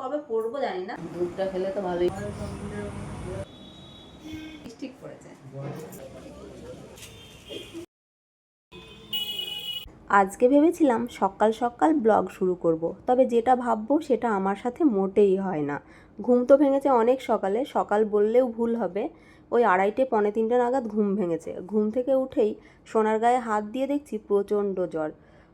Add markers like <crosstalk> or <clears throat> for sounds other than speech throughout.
কবে পড়ব জানি না। দুধটা খেলে তো ভালোই। ঠিক পড়েছে আজকে ভেবেছিলাম সকাল সকাল ব্লগ শুরু করব। তবে যেটা ভাববো সেটা আমার সাথে মোটেই হয় না। ঘুম তো ভেঙেছে অনেক সকালে, সকাল বললেও ভুল হবে। ওই আড়াইটে পৌনে তিনটে নাগাদ ঘুম ভেঙেছে। ঘুম থেকে উঠেই সোনার গায়ে হাত দিয়ে দেখছি প্রচণ্ড জ্বর।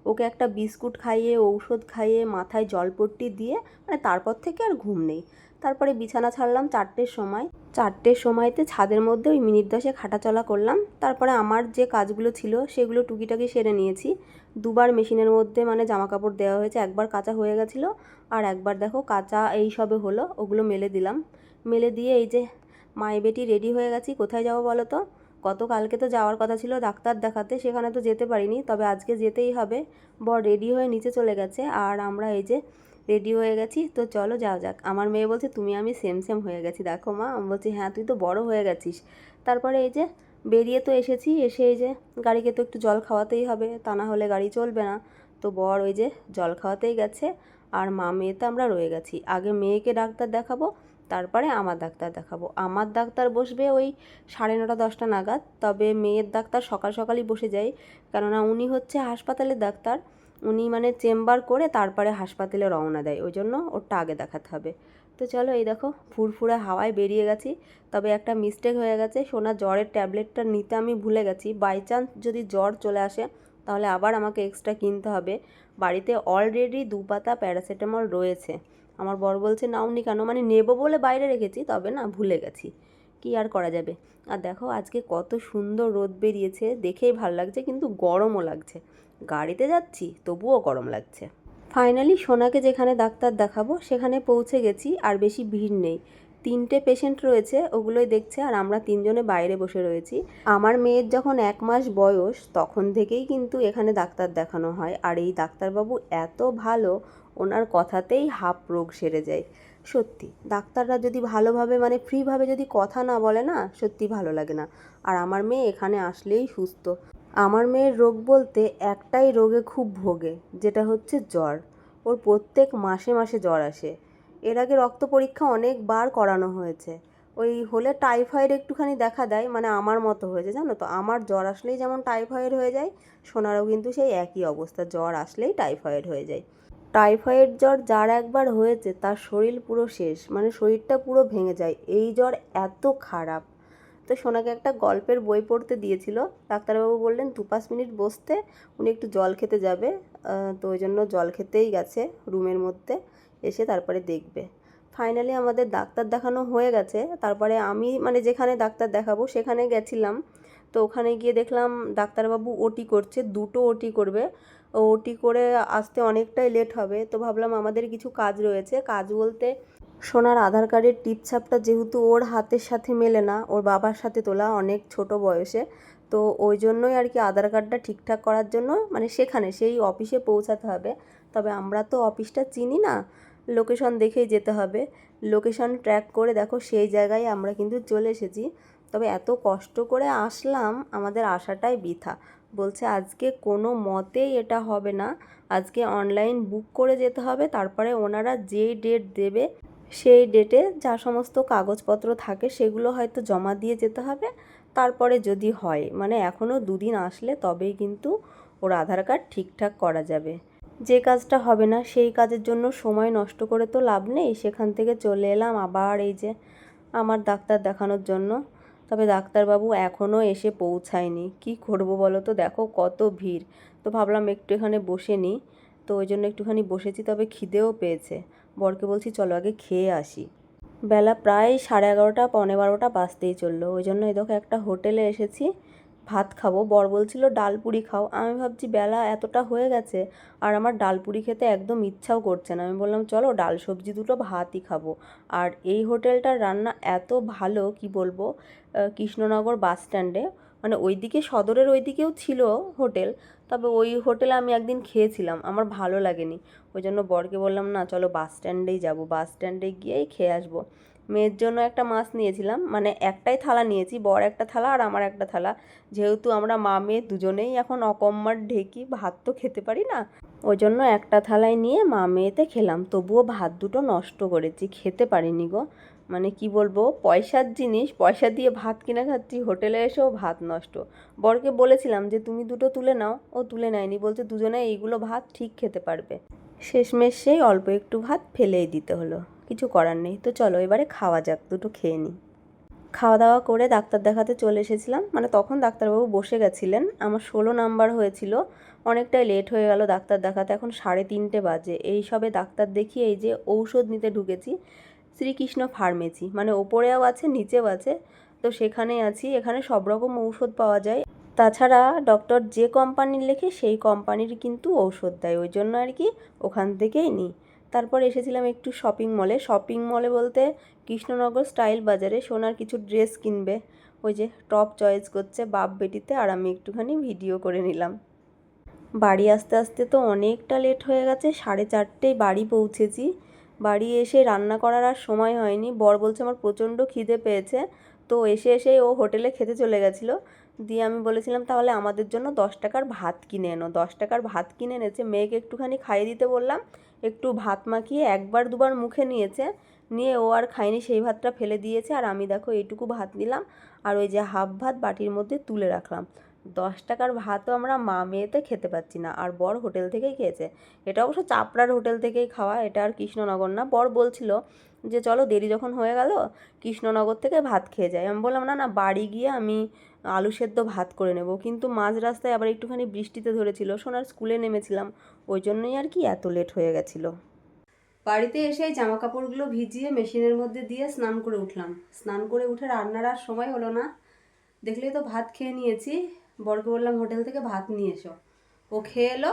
ওকে একটা বিস্কুট খাইয়ে, ঔষধ খাইয়ে, মাথায় জলপট্টি দিয়ে মানে তারপর থেকে আর ঘুম নেই। তারপরে বিছানা ছাড়লাম চারটের সময়। চারটের সময়তে ছাদের মধ্যে ওই মিনিট দশেক হাঁটাচলা করলাম। তারপরে আমার যে কাজগুলো ছিল সেগুলো টুকিটাকি সেরে নিয়েছি। দুবার মেশিনের মধ্যে মানে জামা কাপড় দেওয়া হয়েছে, একবার কাঁচা হয়ে গেছিল আর একবার দেখো কাঁচা এই সবে হলো, ওগুলো মেলে দিলাম। মেলে দিয়ে এই যে মায়ে বেটি রেডি হয়ে গেছি, কোথায় যাব বলো তো? গতকালকে তো যাওয়ার কথা ছিল, ডাক্তার দেখাতে সেখানে তো যেতে পারিনি, তবে আজকে যেতেই হবে। বর রেডি হয়ে নিচে চলে গেছে আর আমরা এই যে রেডি হয়ে গেছি, তো চলো যাওয়া যাক। আমার মেয়ে বলছে, তুমি আমি সেম সেম হয়ে গেছি, দেখো মা। আমি বলছি হ্যাঁ তুই তো বড় হয়ে গেছিস। তারপরে এই যে বেরিয়ে তো এসেছি, এসে এই যে গাড়িকে তো একটু জল খাওয়াতেই হবে, তা না হলে গাড়ি চলবে না। তো বর ওই যে জল খাওয়াতেই গেছে, আর মা মেয়েতে আমরা রয়ে গেছি। আগে মেয়েকে ডাক্তার দেখাবো তারপরে আমার ডাক্তার দেখাবো। আমার ডাক্তার বসবে ওই সাড়ে নটা, দশটা নাগাদ। তবে মেয়ের ডাক্তার সকাল সকালই বসে যায়। কেননা উনি হচ্ছে হাসপাতালের ডাক্তার। উনি মানে চেম্বার করে তারপরে হাসপাতালে রওনা দেয়। ওই জন্য ওরটা আগে দেখাতে হবে। তো চলো এই দেখো, ফুরফুরে হাওয়ায় বেরিয়ে গেছি। তবে একটা মিস্টেক হয়ে গেছে। সোনা জ্বরের ট্যাবলেটটা নিতে আমি ভুলে গেছি। বাই চান্স যদি জ্বর চলে আসে, তাহলে আবার আমাকে এক্সট্রা কিনতে হবে। বাড়িতে অলরেডি দু পাতা প্যারাসিটামল রয়েছে। আমার বর বলছে, নাওনি কেন? মানে নেব বলে বাইরে রেখেছি, তবে না ভুলে গেছি। কি আর করা যাবে? আর দেখো, আজকে কত সুন্দর রোদ বেরিয়েছে, দেখেই ভালো লাগছে, কিন্তু গরমও লাগছে। গাড়িতে যাচ্ছি, তবুও গরম লাগছে। ফাইনালি সোনাকে যেখানে ডাক্তার দেখাবো, সেখানে পৌঁছে গেছি, আর বেশি ভিড় নেই। তিনটে পেশেন্ট রয়েছে, ওগুলোই দেখছে, আর আমরা তিনজনে বাইরে বসে রয়েছি। আমার মেয়ের যখন এক মাস বয়স, তখন থেকেই কিন্তু এখানে ডাক্তার দেখানো হয়। আর এই ডাক্তারবাবু এত ভালো ওনার কথাতেই হাফ রোগ সেরে যায়। সত্যি, ডাক্তাররা যদি ভালোভাবে মানে ফ্রিভাবে যদি কথা না বলে না, সত্যি ভালো লাগে না। আর আমার মেয়ে এখানে আসলেই সুস্থ। আমার মেয়ের রোগ বলতে একটাই রোগে খুব ভোগে, যেটা হচ্ছে জ্বর। ওর প্রত্যেক মাসে মাসে জ্বর আসে। এর আগে রক্ত পরীক্ষা অনেকবার করানো হয়েছে। ওই হলে টাইফয়েড একটুখানি দেখা দেয় মানে আমার মতো হয়েছে, জানো তো? আমার জ্বর আসলেই যেমন টাইফয়েড হয়ে যায়, সোনারও কিন্তু সেই একই অবস্থা। জ্বর আসলেই টাইফয়েড হয়ে যায়। টাইফয়েড জ্বর যার একবার হয়েছে, তার শরীর পুরো শেষ মানে শরীরটা পুরো ভেঙে যায়। এই জ্বর এত খারাপ। তো সোনাকে একটা গল্পের বই পড়তে দিয়েছিল। ডাক্তারবাবু বললেন, দু পাঁচ মিনিট বসতে, উনি একটু জল খেতে যাবে। তো ওই জন্য জল খেতেই গেছে রুমের মধ্যে, এসে তারপরে দেখবে। ফাইনালি আমাদের ডাক্তার দেখানো হয়ে গেছে। তারপরে আমি মানে যেখানে ডাক্তার দেখাবো, সেখানে গেছিলাম। তো ওখানে গিয়ে দেখলাম, ডাক্তারবাবু ওটি করছে, দুটো ওটি করবে। ওটি করে আসতে অনেকটাই লেট হবে। তো ভাবলাম আমাদের কিছু কাজ রয়েছে। কাজ বলতে সোনার আধার কার্ডের টিপছাপটা যেহেতু ওর হাতের সাথে মেলে না, ওর বাবার সাথে তোলা অনেক ছোট বয়সে। তো ওই জন্যই আর কি আধার কার্ডটা ঠিকঠাক করার জন্য মানে সেখানে, সেই অফিসে পৌঁছাতে হবে। তবে আমরা তো অফিসটা চিনি না লোকেশন দেখেই যেতে হবে। লোকেশন ট্র্যাক করে দেখো সেই জায়গায় আমরা কিন্তু চলে এসেছি। তবে এত কষ্ট করে আসলাম, আমাদের আসাটাই বৃথা। বলছে, আজকে কোনো মতেই এটা হবে না। আজকে অনলাইন বুক করে যেতে হবে। তারপরে ওনারা যেই ডেট দেবে, সেই ডেটে যা সমস্ত কাগজপত্র থাকে সেগুলো হয়তো জমা দিয়ে যেতে হবে। তারপরে যদি হয় মানে এখনও দুদিন আসলে তবেই কিন্তু ওর আধার কার্ড ঠিকঠাক করা যাবে। যে কাজটা হবে না, সেই কাজের জন্য সময় নষ্ট করে তো লাভ নেই। সেখান থেকে চলে এলাম আবার এই যে আমার ডাক্তার দেখানোর জন্য। তবে ডাক্তারবাবু এখনও এসে পৌঁছায়নি। কি করব বলো তো? দেখো কত ভিড়। তো ভাবলাম একটু এখানে বসে নিই। তো ওই জন্য একটুখানি বসেছি, তবে খিদেও পেয়েছে। বরকে বলছি, চলো আগে খেয়ে আসি। বেলা প্রায় সাড়ে এগারোটা, পৌনে বারোটা বাজতেই চলল। ওই জন্য এই দেখো একটা হোটেলে এসেছি। ভাত খাব। বর বলছিল, ডাল পুরি খাও। আমি ভাবছি, বেলা এতটা হয়ে গেছে আর আমার ডাল পুরি খেতে একদম ইচ্ছাও করছে না। আমি বললাম, চলো ডাল সবজি দুটো ভাতই খাব। আর এই হোটেলটার রান্না এত ভালো, কি বলব কৃষ্ণনগর বাস স্ট্যান্ডে। মানে ওইদিকে, সদরের ওইদিকেও ছিল হোটেল, তবে ওই হোটেলে আমি একদিন খেয়েছিলাম। আমার ভালো লাগেনি। ওই জন্য বরকে বললাম, না, চলো বাস স্ট্যান্ডেই যাব। বাস স্ট্যান্ডে গিয়েই খেয়ে আসব। মেয়ের জন্য একটা মাছ নিয়েছিলাম। মানে একটাই থালা নিয়েছি বড় একটা থালা আর আমার একটা থালা। যেহেতু আমরা মা মেয়ে দুজনেই এখন অকম্মার ঢেকি, ভাত তো খেতে পারি না। ওই জন্য একটা থালায় নিয়ে মা মেয়েতে খেলাম। তবুও ভাত দুটো নষ্ট করেছি, খেতে পারিনি গো। মানে কি বলব, পয়সার জিনিস, পয়সা দিয়ে ভাত কিনে খাচ্ছি, হোটেলে এসেও ভাত নষ্ট। বরকে বলেছিলাম যে, তুমি দুটো তুলে নাও। ও তুলে নেয়নি, বলছে, দুজনে এইগুলো ভাত ঠিক খেতে পারবে। শেষমেশ সেই অল্প একটু ভাত ফেলেই দিতে হলো। কিছু করার নেই। তো চলো এবারে খাওয়া যাক, দুটো খেয়ে নিই। খাওয়া দাওয়া করে ডাক্তার দেখাতে চলে এসেছিলাম। মানে তখন ডাক্তারবাবু বসে গেছিলেন। আমার ষোলো নাম্বার হয়েছিল। অনেকটাই লেট হয়ে গেল ডাক্তার দেখাতে। এখন সাড়ে তিনটে বাজে। এই সবে ডাক্তার দেখিয়ে এই যে ঔষধ নিতে ঢুকেছি, শ্রীকৃষ্ণ ফার্মেসি। মানে ওপরেও আছে, নিচেও আছে। তো সেখানে আছি। এখানে সব রকম ঔষধ পাওয়া যায়। তাছাড়া ডক্টর যে কোম্পানির লেখে সেই কোম্পানির কিন্তু ঔষধ দেয়। ওই জন্য আর কি ওখান থেকেই নিই। তারপর এসেছিলাম একটু শপিং মলে শপিং মলে বলতে কৃষ্ণনগর স্টাইল বাজারে সোনার কিছু ড্রেস কিনবে। ওই যে টপ চয়েস করছে বাপ বেটিতে আর আমি একটুখানি ভিডিও করে নিলাম। বাড়ি আসতে আসতে তো অনেকটা লেট হয়ে গেছে, সাড়ে চারটেয় বাড়ি পৌঁছেছি। বাড়ি এসে রান্না করার আর সময় হয়নি। বর বলছে আমার প্রচণ্ড খিদে পেয়েছে। তো এসে এসে ও হোটেলে খেতে চলে গেছিল। দিয়ে আমি বলেছিলাম, তাহলে আমাদের জন্য দশ টাকার ভাত কিনে এনো। দশ টাকার ভাত কিনে এনেছে, মেয়েকে একটুখানি খাইয়ে দিতে বললাম, একটু ভাত মাখিয়ে একবার দুবার মুখে নিয়েছে, নিয়ে ও আর খায়নি, সেই ভাতটা ফেলে দিয়েছে, আর আমি দেখো এইটুকু ভাত নিলাম, আর ওই যে হাফ ভাত বাটির মধ্যে তুলে রাখলাম। দশ টাকার ভাতও আমরা মা মেয়েতে খেতে পাচ্ছি না, আর বর হোটেল থেকেই খেয়েছে। এটা অবশ্য চাপড়ার হোটেল থেকেই খাওয়া, এটা আর কৃষ্ণনগর না। বর বলছিল যে, চলো দেরি যখন হয়ে গেল, কৃষ্ণনগর থেকে ভাত খেয়ে যাই। আমি বললাম, না না, বাড়ি গিয়ে আমি আলু সেদ্ধ ভাত করে নেব। কিন্তু মাঝ রাস্তায় আবার একটুখানি বৃষ্টিতে ধরেছিল, সোনার স্কুলে নেমেছিলাম, ওই জন্যই আর কি এত লেট হয়ে গেছিল। বাড়িতে এসে জামা কাপড়গুলো ভিজিয়ে মেশিনের মধ্যে দিয়ে স্নান করে উঠলাম। স্নান করে উঠে রান্নার আর সময় হলো না। দেখলেই তো ভাত খেয়ে নিয়েছি। বরকে বললাম, হোটেল থেকে ভাত নিয়ে এসো। ও খেয়ে এলো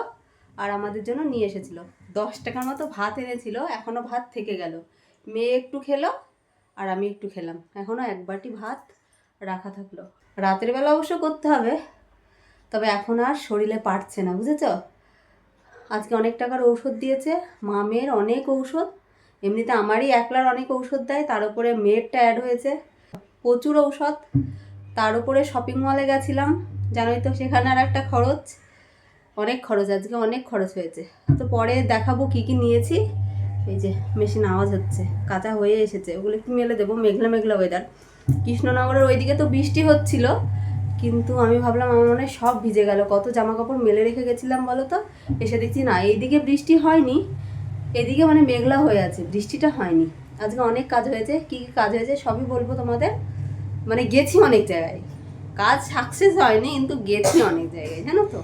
আর আমাদের জন্য নিয়ে এসেছিল। দশ টাকার মতো ভাত এনেছিল এখনও ভাত থেকে গেল। মেয়ে একটু খেলো আর আমি একটু খেলাম। এখনও এক বাটি ভাত রাখা থাকল। রাতের বেলা অবশ্য করতে হবে, তবে এখন আর শরীরে পারছে না, বুঝেছ? আজকে অনেক টাকার ঔষধ দিয়েছে মামের অনেক ঔষধ। এমনিতে আমারই একলার অনেক ঔষধ দেয়, তার উপরে মেয়েরটা অ্যাড হয়েছে। প্রচুর ঔষধ, তার উপরে শপিং মলে গেছিলাম। জানোই তো, সেখানে আর একটা খরচ। অনেক খরচ, আজকে অনেক খরচ হয়েছে। তো পরে দেখাবো কি কি নিয়েছি। এই যে, মেশিন আওয়াজ হচ্ছে, কাঁচা হয়ে এসেছে। ওগুলো একটু মেলে দেবো, মেঘলা মেঘলা ওয়েদার কৃষ্ণনগরের ওইদিকে তো বৃষ্টি হচ্ছিল, কিন্তু আমি ভাবলাম, আমার মনে সব ভিজে গেল। কত জামা কাপড় মেলে রেখে গেছিলাম বলো তো? এসে দেখছি না, এইদিকে বৃষ্টি হয়নি, এদিকে মানে মেঘলা হয়ে আছে, বৃষ্টিটা হয়নি। আজকে অনেক কাজ হয়েছে, কী কী কাজ হয়েছে সবই বলব তোমাদের। মানে গেছি অনেক জায়গায়। কাজ সাকসেস হয়নি, কিন্তু গেছি অনেক জায়গায়, জানো তো?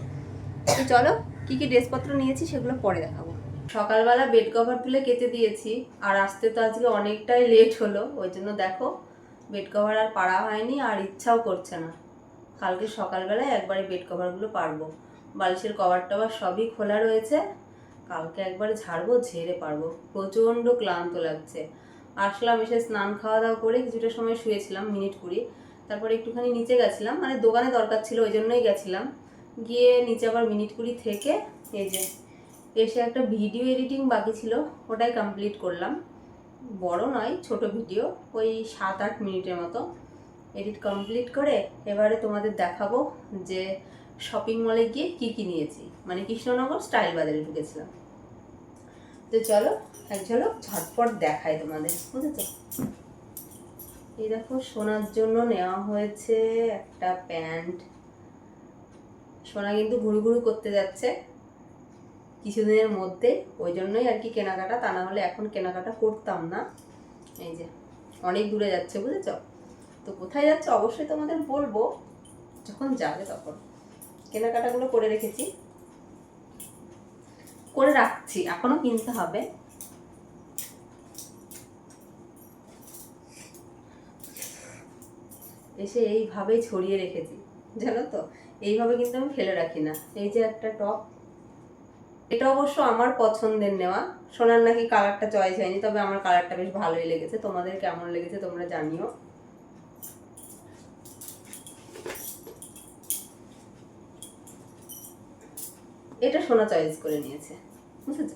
চলো, কী কী ড্রেসপত্র নিয়েছি সেগুলো পরে দেখাবো। সকালবেলা বেড কভার তুলে কেটে দিয়েছি, আর আসতে তো আজকে অনেকটাই লেট হলো, ওই জন্য দেখো বেড কভার আর পাড়া হয়নি, আর ইচ্ছাও করছে না। কালকে সকালবেলায় একবারে বেড কভারগুলো পারব। বালিশের কভার টভার সবই খোলা রয়েছে, কালকে একবার ঝাড়বো, ঝেড়ে পারব। প্রচণ্ড ক্লান্ত লাগছে। আসলাম, এসে স্নান খাওয়া দাওয়া করে কিছুটা সময় শুয়েছিলাম, মিনিট কুড়ি। তারপরে একটুখানি নিচে গেছিলাম মানে দোকানে দরকার ছিল, ওই জন্যই গেছিলাম। গিয়ে নিচে আবার মিনিট কুড়ি থেকে এই যে, এসে একটা ভিডিও এডিটিং বাকি ছিল, ওটাই কমপ্লিট করলাম। বড় নয়, ছোট ভিডিও, ওই সাত আট মিনিটের মতো। এডিট কমপ্লিট করে এবারে তোমাদের দেখাবো যে শপিং মলে গিয়ে কি কি নিয়েছি। মানে কৃষ্ণনগর স্টাইল বাজারে ঢুকেছিলাম। তো চলো, এক ঝলক ঝটপট দেখায় তোমাদের, বুঝেছ? এই দেখো, সোনার জন্য নেওয়া হয়েছে একটা প্যান্ট। সোনা কিন্তু ঘুরু ঘুরু করতে যাচ্ছে কিছুদিনের মধ্যে, ওই জন্যই আর কি কেনাকাটা, তা না হলে এখন কেনাকাটা করতাম না। এই যে, অনেক দূরে যাচ্ছে, বুঝেছ? তো কোথায় যাচ্ছে অবশ্যই তোমাদের বলব, যখন যাবে তখন। কেনাকাটাগুলো করে রেখেছি। করে রাখছি, এখনও কিনতে হবে। এসে এইভাবেই ছড়িয়ে রেখেছি, জানো তো? এইভাবে কিন্তু আমি ফেলে রাখি না। এই যে একটা টপ, এটা অবশ্য আমার পছন্দের নেওয়া। সোনার নাকি কালারটা চয়েস হয়নি, তবে আমার কালারটা বেশ ভালোই লেগেছে। তোমাদের কেমন লেগেছে তোমরা জানিও। এটা সোনা চয়েস করে নিয়েছে, বুঝেছ?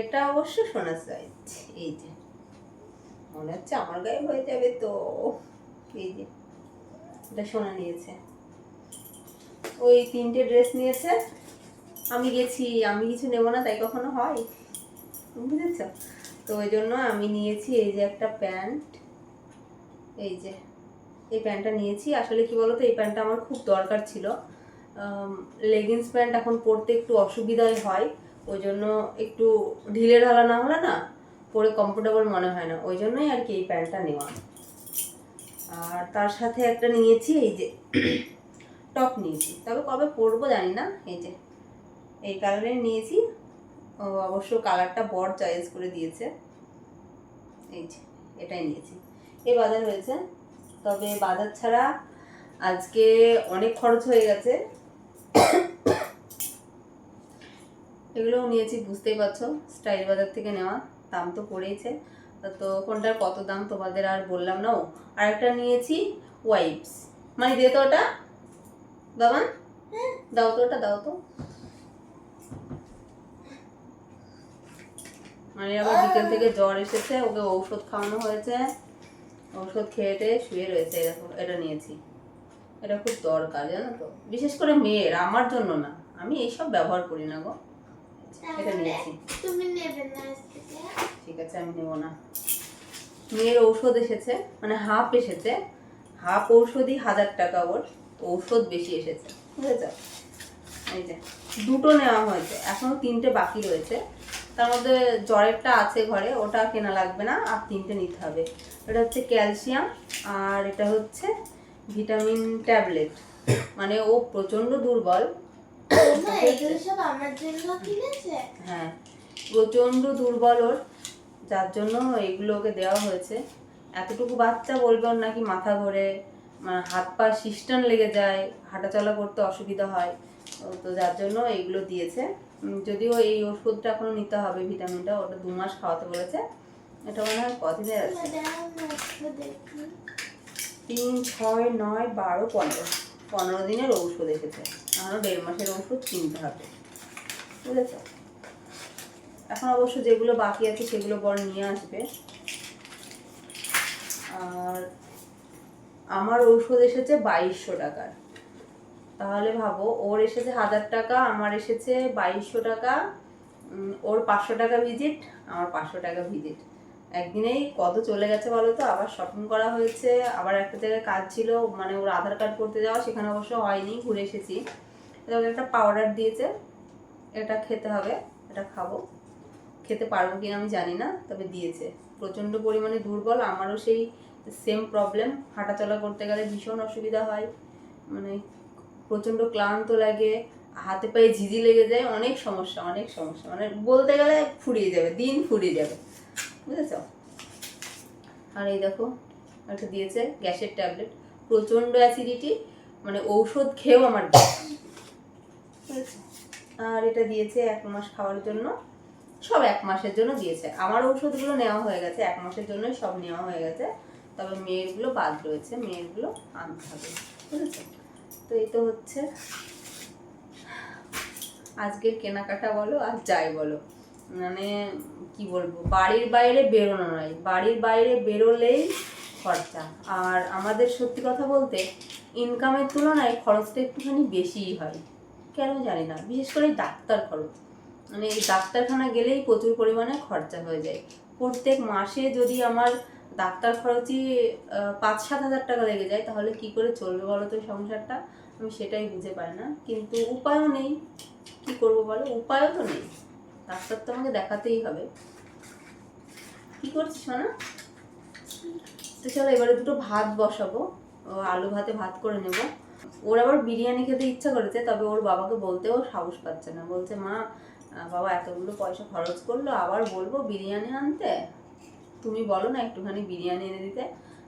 এটা অবশ্য সোনা চয়েস এই যে। মনে হচ্ছে আমার গায়ে হয়ে যাবে তো, এই যে। এটা সোনা নিয়েছে। ওই তিনটে ড্রেস নিয়েছে। আমি গেছি, আমি কিছু নেব না, তাই কখনো হয়? বুঝেছ? তো ওই জন্য আমি নিয়েছি এই যে একটা প্যান্ট। এই যে, এই প্যান্টটা নিয়েছি। আসলে কি বলতো, এই প্যান্টটা আমার খুব দরকার ছিল। লেগিংস প্যান্ট এখন পরতে একটু অসুবিধাই হয়। ওই জন্য একটু ঢিলে ঢালা না হলে না পরে কমফোর্টেবল মনে হয় না। ওই জন্যই আর কি এই প্যান্টটা নেওয়া। আর তার সাথে একটা নিয়েছি, এই যে <clears throat> টপ নিয়েছি। তবে কবে পরবো জানি না, এই যে, এই কালারের নিয়েছি। অবশ্য কালারটা বড় চয়েস করে দিয়েছে। এই যে, এটাই নিয়েছি। এই বাজার হয়েছে। তবে বাজার ছাড়া আজকে অনেক খরচ হয়ে গেছে। এগুলোও নিয়েছি, বুঝতেই পারছ, স্টাইল বাজার থেকে নেওয়া, দাম তো পড়েইছে। তো কোনটার কত দাম তোমাদের আর বললাম না ও। আর একটা নিয়েছি ওয়াইপস মানে দিয়ে তো ওটা। বাবা। দাও তো ওটা, দাও তো। মানে আবার বিকেল থেকে জ্বর এসেছে, ওকে ঔষধ খাওয়ানো হয়েছে। ঔষধ খেয়ে টেয়ে শুয়ে রয়েছে এরকম এটা নিয়েছি। এটা খুব দরকার, জানো তো। বিশেষ করে মেয়ের, আমার জন্য না। আমি এইসব ব্যবহার করি না গো। এটা নিয়েছি। তুমি নেবে না আজ থেকে ঠিক আছে আমি নেব না। মেয়ের ঔষধ এসেছে মানে হাফ এসেছে। হাফ ঔষধই হাজার টাকা ওর ঔষধ বেশি এসেছে। বুঝেছ এই যে দুটো নেওয়া হয়েছে এখনও তিনটে বাকি রয়েছে। তার মধ্যে জ্বরেরটা আছে ঘরে ওটা কেনা লাগবে না আর তিনটে নিতে হবে। এটা হচ্ছে ক্যালসিয়াম আর এটা হচ্ছে ভিটামিন ট্যাবলেট। মানে ও প্রচণ্ড দুর্বল হ্যাঁ প্রচণ্ড দুর্বল ওর। যার জন্য এগুলো ওকে দেওয়া হয়েছে। এতটুকু বাচ্চা বলবে ওর নাকি মাথা ঘোরে মানে হাত পা সিস্টান লেগে যায় হাঁটাচলা করতে অসুবিধা হয়। তো যার জন্য এইগুলো দিয়েছে। যদিও এই ওষুধটা এখনও নিতে হবে ভিটামিনটা ওটা দু মাস খাওয়াতে বলেছে। এটা মনে হয় কদিনের আছে। তিন ছয় নয় বারো পনেরো। পনেরো দিনের ঔষধ এসেছে। এখনও দেড় মাসের ওষুধ কিনতে হবে, বুঝেছ? এখন অবশ্য যেগুলো বাকি আছে সেগুলো বর নিয়ে আসবে। আর আমার ঔষধ এসেছে বাইশশো টাকার। তাহলে ভাবো, ওর এসেছে হাজার টাকা, আমার এসেছে বাইশশো টাকা ওর পাঁচশো টাকা ভিজিট, আমার পাঁচশো টাকা ভিজিট। একদিনেই কত চলে গেছে বলো তো? আবার শপিং করা হয়েছে, আবার একটা জায়গায় কাজ ছিল মানে ওর আধার কার্ড করতে যাওয়া, সেখানে অবশ্য হয়নি, ঘুরে এসেছি। এটা একটা পাউডার দিয়েছে, এটা খেতে হবে, এটা খাব। খেতে পারব কিনা আমি জানি না, তবে দিয়েছে। প্রচণ্ড পরিমাণে দুর্বল, আমারও সেই সেম প্রবলেম হাঁটাচলা করতে গেলে ভীষণ অসুবিধা হয় মানে প্রচণ্ড ক্লান্ত লাগে, হাতে পায়ে ঝিঝি লেগে যায়, অনেক সমস্যা অনেক সমস্যা। মানে বলতে গেলে ফুরিয়ে যাবে, দিন ফুরিয়ে যাবে, বুঝেছ? আর এই দেখো, একটা দিয়েছে গ্যাসের ট্যাবলেট। প্রচণ্ড অ্যাসিডিটি মানে ঔষধ খেয়েও আমার? আর এটা দিয়েছে এক মাস খাওয়ার জন্য। সব এক মাসের জন্য দিয়েছে। আমার ঔষধগুলো নেওয়া হয়ে গেছে, এক মাসের জন্যই সব নেওয়া হয়ে গেছে। তবে মেয়েরগুলো বাদ রয়েছে মেয়েরগুলো আনতে হবে, বুঝেছ? তো এই তো হচ্ছে। আজকের কেনাকাটা বলো আর যাই বলো। মানে কি বলব, বাড়ির বাইরে বেরোনো নয়। বাড়ির বাইরে বেরোলেই খরচা। আর আমাদের সত্যি কথা বলতে ইনকামের তুলনায় খরচটা একটুখানি বেশিই হয়। কেন জানি না, বিশেষ করে ডাক্তার খরচ। মানে এই ডাক্তারখানা গেলেই প্রচুর পরিমাণে খরচা হয়ে যায়। প্রত্যেক মাসে যদি আমার ডাক্তার খরচই পাঁচ সাত হাজার টাকা লেগে যায়, তাহলে কি করে চলবে বলো তো সংসারটা? আমি সেটাই বুঝে পাই না। কিন্তু উপায়ও নেই। কি করব বলো? উপায়ও তো নেই। ডাক্তার তো আমাকে দেখাতেই হবে। কি করছিস না তো চলো এবারে দুটো ভাত বসাবো। আলু ভাতে ভাত করে নেব। ওর আবার বিরিয়ানি খেতে ইচ্ছা করেছে তবে ওর বাবাকে বলতেও সাহস পাচ্ছে না। বলছে মা বাবা এতগুলো পয়সা খরচ করল আবার বলব বিরিয়ানি আনতে? তুমি বলো না একটুখানি বিরিয়ানি এনে দিতে।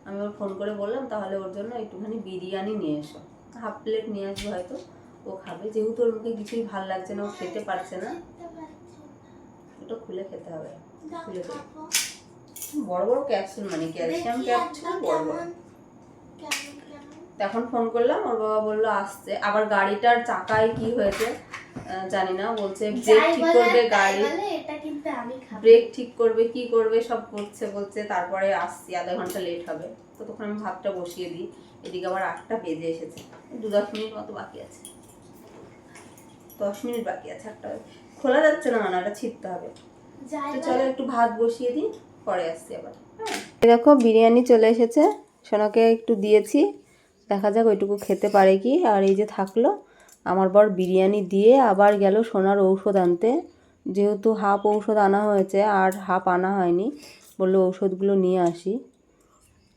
আমি ওর ফোন করে বললাম তাহলে ওর জন্য একটুখানি বিরিয়ানি নিয়ে এসো। হাফ প্লেট নিয়ে আসব হয়তো ও খাবে। যেহেতু ওর মুখে কিছুই ভালো লাগছে না ও খেতে পারছে না ওটা খুলে খেতে হবে। খুলে। বড় বড় ক্যাপসুল মানে ক্যালসিয়াম ক্যাপসুল বড় বড়। তখন ফোন করলাম ওর বাবা বলল আসছে। আবার গাড়িটার চাকায় কি হয়েছে জানি না বলছে ব্রেক ঠিক করবে গাড়ি। ব্রেক ঠিক করবে কি করবে সব করছে বলছে তারপরে আসছি আধা ঘণ্টা লেট হবে। তো তখন আমি ভাতটা বসিয়ে দিই এদিকে আবার আটটা বেজে এসেছে দু দশ মিনিট মতো বাকি আছে। দশ মিনিট বাকি আছে একটা খোলা যাচ্ছে না মানে ওটা ছিটতে হবে। তো চলো একটু ভাত বসিয়ে দিই পরে আসছি আবার হ্যাঁ? দেখো বিরিয়ানি চলে এসেছে সোনাকে একটু দিয়েছি। দেখা যাক ওইটুকু খেতে পারে কি। আর এই যে থাকল, আমার বর বিরিয়ানি দিয়ে আবার গেল সোনার ঔষধ আনতে। যেহেতু হাফ ঔষধ আনা হয়েছে আর হাফ আনা হয়নি, বলল ঔষধগুলো নিয়ে আসি।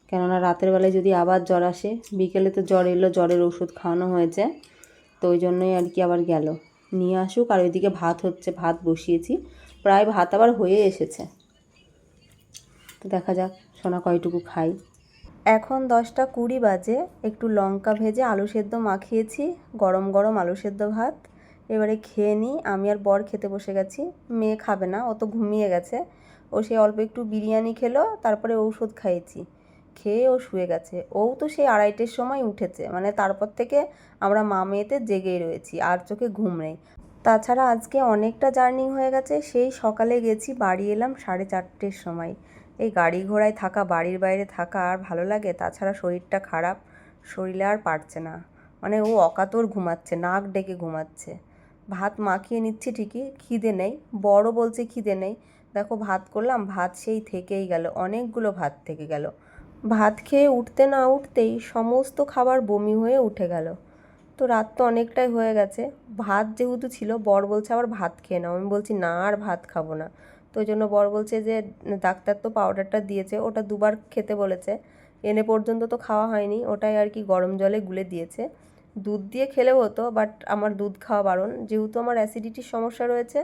কেননা রাতের বেলায় যদি আবার জ্বর আসে, বিকেলে তো জ্বর এলো, জ্বরের ওষুধ খাওয়ানো হয়েছে। তো ওই জন্যই আর কি আবার গেল। নিয়ে আসুক, আর ওইদিকে ভাত হচ্ছে, ভাত বসিয়েছি। প্রায় ভাত আবার হয়ে এসেছে। তো দেখা যাক সোনা কয়টুকু খাই এখন দশটা কুড়ি বাজে, একটু লঙ্কা ভেজে আলু সেদ্ধ মাখিয়েছি, গরম গরম আলু সেদ্ধ ভাত। এবারে খেয়ে নিই, আমি আর বর খেতে বসে গেছি, মেয়ে খাবে না, ও তো ঘুমিয়ে গেছে। ও সে অল্প একটু বিরিয়ানি খেলো, তারপরে ঔষধ খাইয়েছি। খেয়ে ও শুয়ে গেছে। ও তো সেই আড়াইটের সময় উঠেছে মানে তারপর থেকে আমরা মা মেয়েতে জেগেই রয়েছি, আর চোখে ঘুম নেই। তাছাড়া আজকে অনেকটা জার্নি হয়ে গেছে, সেই সকালে গেছি, বাড়ি এলাম সাড়ে চারটের সময়। এই গাড়ি ঘোড়ায় থাকা, বাড়ির বাইরে থাকা আর ভালো লাগে, তাছাড়া শরীরটা খারাপ, শরীরে আর পারছে না। মানে ও অকাতর ঘুমাচ্ছে, নাক ডেকে ঘুমাচ্ছে। ভাত মাখিয়ে নিচ্ছি ঠিকই, খিদে নেই, বড় বলছে খিদে নেই। দেখো ভাত করলাম, ভাত সেই থেকেই গেল, অনেকগুলো ভাত থেকে গেল। ভাত খেয়ে উঠতে না উঠতেই সমস্ত খাবার বমি হয়ে উঠে গেল। তো রাত তো অনেকটাই হয়ে গেছে, ভাত যেহেতু ছিল, বর বলছে আবার ভাত খেয়ে নাও। আমি বলছি, না আর ভাত খাব না। তো ওই জন্য বর বলছে যে, ডাক্তার তো পাউডারটা দিয়েছে, ওটা দুবার খেতে বলেছে। এনে পর্যন্ত তো খাওয়া হয়নি, ওটাই আর কি গরম জলে গুলে দিয়েছে। দুধ দিয়ে খেলেও হতো বাট আমার দুধ খাওয়া বারণ। যেহেতু আমার অ্যাসিডিটির সমস্যা রয়েছে,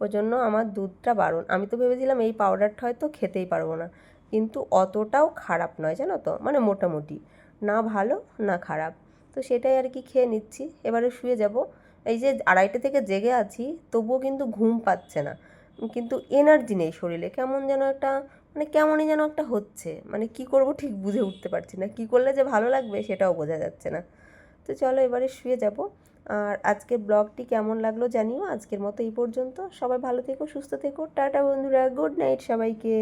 ওই জন্য আমার দুধটা বারণ। আমি তো ভেবেছিলাম এই পাউডারটা হয়তো খেতেই পারব না। কিন্তু অতটাও খারাপ নয়, জানো তো? মানে মোটামুটি। না ভালো, না খারাপ। তো সেটাই আর কি খেয়ে নিচ্ছি। এবারে শুয়ে যাব। এই যে আড়াইটে থেকে জেগে আছি, তবুও কিন্তু ঘুম পাচ্ছে না। কিন্তু এনার্জি নেই শরীরে। কেমন যেন একটা মানে কেমনই যেন একটা হচ্ছে। মানে কি করব ঠিক বুঝে উঠতে পারছি না। কি করলে যে ভালো লাগবে সেটাও বোঝা যাচ্ছে না। তো চলো এবারে শুয়ে যাব। আর আজকের ব্লগটি কেমন লাগল জানিও। আজকের মতো এই পর্যন্ত। সবাই ভালো থেকো, সুস্থ থেকো। টাটা বন্ধুরা। গুড নাইট সবাইকে।